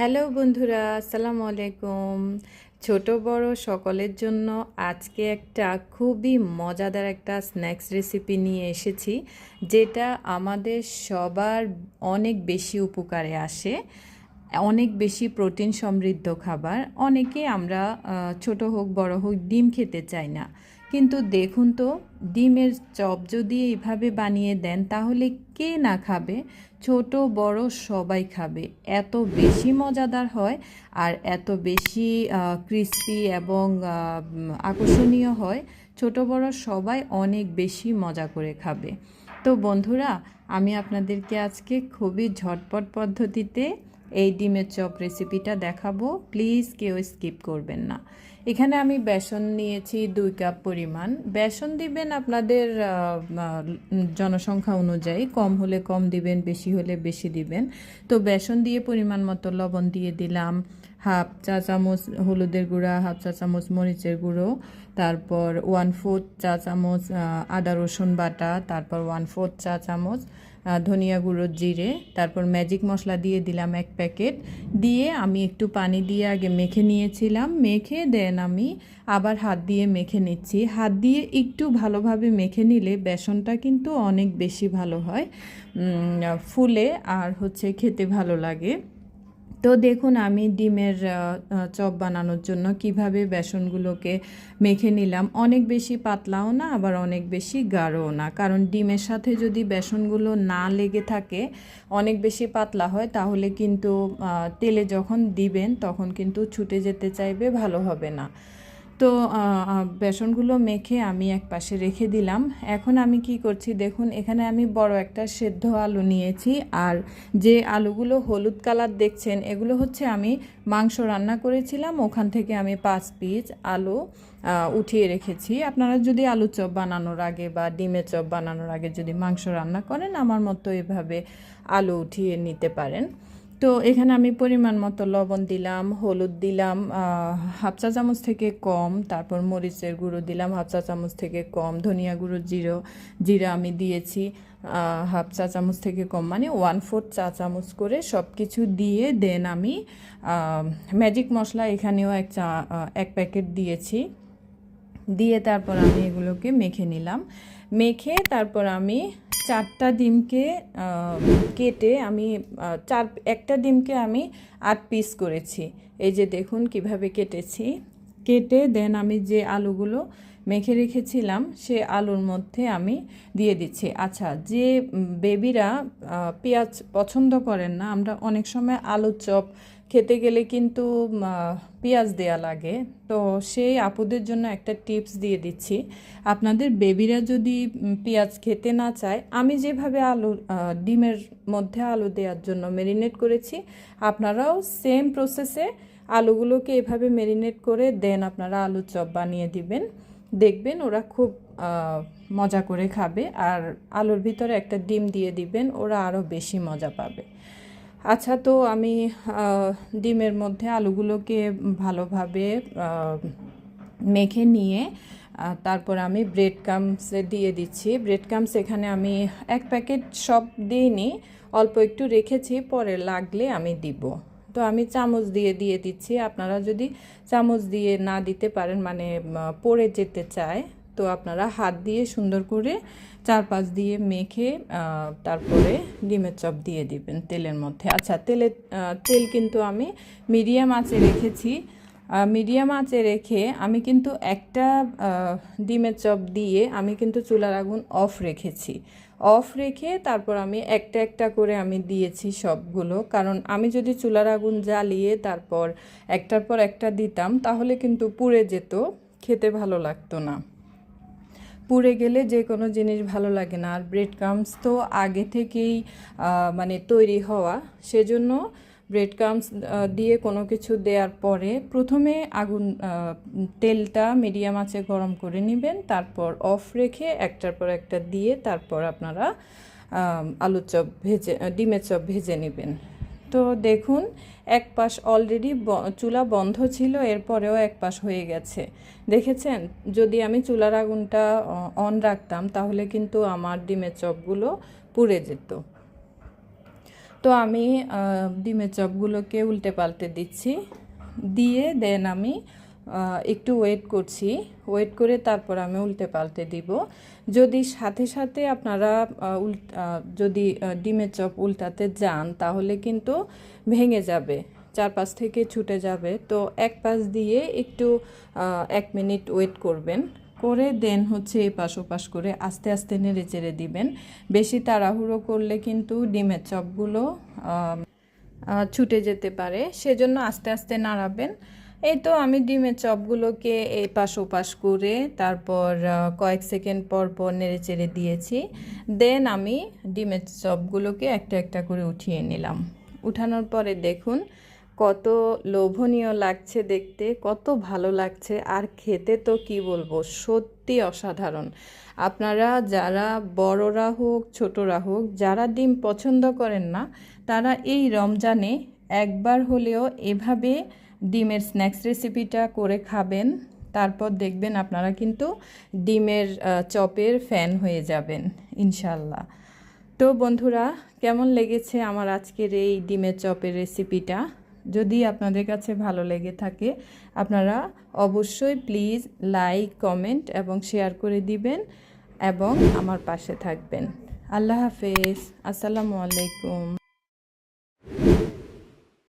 Hello বন্ধুরা, আসসালামু আলাইকুম। ছোট, বড় সকলের জন্য আজকে একটা খুবই মজাদার একটা স্ন্যাক্স রেসিপি নিয়ে এসেছি, যেটা আমাদের সবার অনেক বেশি উপকারে আসে, অনেক বেশি প্রোটিন সমৃদ্ধ খাবার, অনেকে আমরা ছোট হোক, বড় হোক, ডিম খেতে চাই না। কিন্তু দেখুন তো, ডিমের চপ যদি এইভাবে বানিয়ে দেন, তাহলে কে না খাবে? ছোট, বড় সবাই খাবে। এত বেশি মজাদার হয় আর এত বেশি ক্রিস্পি এবং আকর্ষণীয় হয়, ছোট, বড় সবাই অনেক বেশি মজা করে খাবে। তো বন্ধুরা, আমি আপনাদেরকে আজকে খুবই ঝটপট পদ্ধতিতে এই ডিমের চপ রেসিপিটা দেখাবো। প্লিজ কেউ স্কিপ করবেন না। এখানে আমি বেসন নিয়েছি দুই কাপ পরিমাণ। বেসন দিবেন আপনাদের জনসংখ্যা অনুযায়ী। কম হলে কম দিবেন, বেশি হলে বেশি দিবেন। তো বেসন দিয়ে পরিমাণ মতো লবণ দিয়ে দিলাম। হাফ চা চামচ হলুদের গুঁড়া, হাফ চা চামচ মরিচের গুঁড়ো, তারপর ওয়ান ফোর্থ চা চামচ আদা রসুন বাটা, তারপর ওয়ান ফোর্থ চা চামচ ধনিয়া গুঁড়ো, জিরে, তারপর ম্যাজিক মশলা দিয়ে দিলাম এক প্যাকেট। দিয়ে আমি একটু পানি দিয়ে আগে মেখে নিয়েছিলাম। মেখে দেন আমি আবার হাত দিয়ে মেখে নিচ্ছি। হাত দিয়ে একটু ভালোভাবে মেখে নিলে বেসনটা কিন্তু অনেক বেশি ভালো হয়। ফুলে আর হচ্ছে খেতে ভালো লাগে। তো দেখুন, আমি ডিমের চপ বানানোর জন্য কীভাবে বেসনগুলোকে মেখে নিলাম। অনেক বেশি পাতলাও না, আবার অনেক বেশি গাঢ়ও না। কারণ ডিমের সাথে যদি বেসনগুলো না লেগে থাকে, অনেক বেশি পাতলা হয়, তাহলে কিন্তু তেলে যখন দিবেন, তখন কিন্তু ছুটে যেতে চাইবে, ভালো হবে না। তো বেসনগুলো মেখে আমি এক পাশে রেখে দিলাম। এখন আমি কি করছি দেখুন, এখানে আমি বড় একটা সেদ্ধ আলু নিয়েছি। আর যে আলুগুলো হলুদ কালার দেখছেন, এগুলো হচ্ছে আমি মাংস রান্না করেছিলাম, ওখান থেকে আমি পাঁচ পিস আলু উঠিয়ে রেখেছি। আপনারা যদি আলু চপ বানানোর আগে বা ডিমের চপ বানানোর আগে যদি মাংস রান্না করেন, আমার মতো এভাবে আলু উঠিয়ে নিতে পারেন। তো এখানে আমি পরিমাণ মতো লবণ দিলাম, হলুদ দিলাম হাফ চা চামচ থেকে কম, তারপর মরিচের গুঁড়ো দিলাম, হাফ চা চামচ থেকে কম, ধনিয়া গুঁড়ো জিরো, জিরা আমি দিয়েছি হাফ চা চামচ থেকে কম মানে ওয়ান ফোর্থ চা চামচ করে সব কিছু দিয়ে দেন আমি ম্যাজিক মশলা এখানেও এক চা এক প্যাকেট দিয়েছি। দিয়ে তারপর আমি এগুলোকে মেখে নিলাম। মেখে তারপর আমি চারটা ডিমকে কেটে আমি চার, একটা ডিমকে আমি আট পিস করেছি। এই যে দেখুন কীভাবে কেটেছি। কেটে দেন আমি যে আলুগুলো মেখে রেখেছিলাম, সে আলুর মধ্যে আমি দিয়ে দিচ্ছি। আচ্ছা যে বেবিরা পেঁয়াজ পছন্দ করেন না, আমরা অনেক সময় আলুর চপ খেতে গেলে কিন্তু পেঁয়াজ দেয়া লাগে। তো সেই আপুদের জন্য একটা টিপস দিয়ে দিচ্ছি। আপনাদের বেবিরা যদি পেঁয়াজ খেতে না চায়, আমি যেভাবে আলু ডিমের মধ্যে আলু দেওয়ার জন্য মেরিনেট করেছি, আপনারাও সেম প্রসেসে আলুগুলোকে এভাবে মেরিনেট করে দেন, আপনারা আলুর চপ বানিয়ে দিবেন। দেখবেন ওরা খুব মজা করে খাবে। আর আলুর ভিতরে একটা ডিম দিয়ে দিবেন, ওরা আরও বেশি মজা পাবে। আচ্ছা তো আমি ডিমের মধ্যে আলুগুলোকে ভালোভাবে মেখে নিয়ে তারপর আমি ব্রেড কামসে দিয়ে দিচ্ছি। ব্রেড কামস এখানে আমি এক প্যাকেট সব দিইনি, অল্প একটু রেখেছি, পরে লাগলে আমি দিব। তো আমি চামচ দিয়ে দিয়ে দিচ্ছি। আপনারা যদি চামচ দিয়ে না দিতে পারেন মানে পড়ে যেতে চায় তো আপনারা হাত দিয়ে সুন্দর করে চারপাশ দিয়ে মেখে তারপরে ডিমের চপ দিয়ে দিবেন তেলের মধ্যে। আচ্ছা আহ, তেল কিন্তু আমি মিডিয়াম আঁচে রেখেছি। মিডিয়াম আঁচে রেখে আমি কিন্তু একটা ডিমের চপ দিয়ে আমি কিন্তু চুলার আগুন অফ রেখেছি। অফ রেখে তারপর আমি একটা একটা করে আমি দিয়েছি সবগুলো। কারণ আমি যদি চুলার আগুন জ্বালিয়ে তারপর একটার পর একটা দিতাম তাহলে কিন্তু পুড়ে যেত খেতে ভালো লাগতো না। পুড়ে গেলে যে কোনো জিনিস ভালো লাগে না। আর ব্রেড ক্রামস তো আগে থেকেই মানে তৈরি হওয়া। সেজন্য ব্রেড ক্রামস দিয়ে কোনো কিছু দেওয়ার পরে প্রথমে আগুন তেলটা মিডিয়াম আঁচে গরম করে নেবেন। তারপর অফ রেখে একটার পর একটা দিয়ে তারপর আপনারা আলুর চপ ভেজে, ডিমের চপ ভেজে নেবেন। তো দেখুন, এক পাশ অলরেডি চুলা বন্ধ ছিল, এরপরেও এক পাশ হয়ে গেছে। দেখেছেন? যদি আমি চুলার আগুনটা অন রাখতাম, তাহলে কিন্তু আমার ডিমের চপগুলো পুড়ে যেত। তো আমি ডিমের চপগুলোকে উল্টে পাল্টে দিচ্ছি। দিয়ে দেন আমি একটু ওয়েট করছি। ওয়েট করে তারপর আমি উল্টে পাল্টে দিব। যদি সাথে সাথে আপনারা যদি ডিমের চপ উল্টাতে যান, তাহলে কিন্তু ভেঙে যাবে। চার পাশ থেকে ছুটে যাবে। তো এক পাশ দিয়ে একটু এক মিনিট ওয়েট করবেন। করে দেন হচ্ছে এই পাশ ওপাশ করে আস্তে আস্তে নেড়ে চেড়ে দিবেন। বেশি তাড়াহুড়ো করলে কিন্তু ডিমের চপগুলো ছুটে যেতে পারে। সেজন্য আস্তে আস্তে নাড়াবেন। এই তো আমি ডিমের চপগুলোকে এই পাশ ওপাশ করে তারপর কয়েক সেকেন্ড পর পর নেড়ে চেড়ে দিয়েছি। দেন আমি ডিমের চপগুলোকে একটা একটা করে উঠিয়ে নিলাম। উঠানোর পরে দেখুন কত লোভনীয় লাগছে দেখতে, কত ভালো লাগছে। আর খেতে তো কি বলব, সত্যি অসাধারণ। আপনারা যারা বড়রা হোক, ছোটরা হোক, যারা ডিম পছন্দ করেন না, তারা এই রমজানে একবার হলেও এভাবে ডিমের স্ন্যাক্স রেসিপিটা করে খাবেন, তারপর দেখবেন আপনারা কিন্তু ডিমের চপের ফ্যান হয়ে যাবেন ইনশাল্লাহ তো বন্ধুরা, কেমন লেগেছে আমার আজকের এই ডিমের চপের রেসিপিটা? যদি আপনাদের কাছে ভালো লেগে থাকে, আপনারা অবশ্যই প্লিজ লাইক কমেন্ট এবং শেয়ার করে দিবেন এবং আমার পাশে থাকবেন। আল্লাহ হাফেজ। আসসালামু আলাইকুম।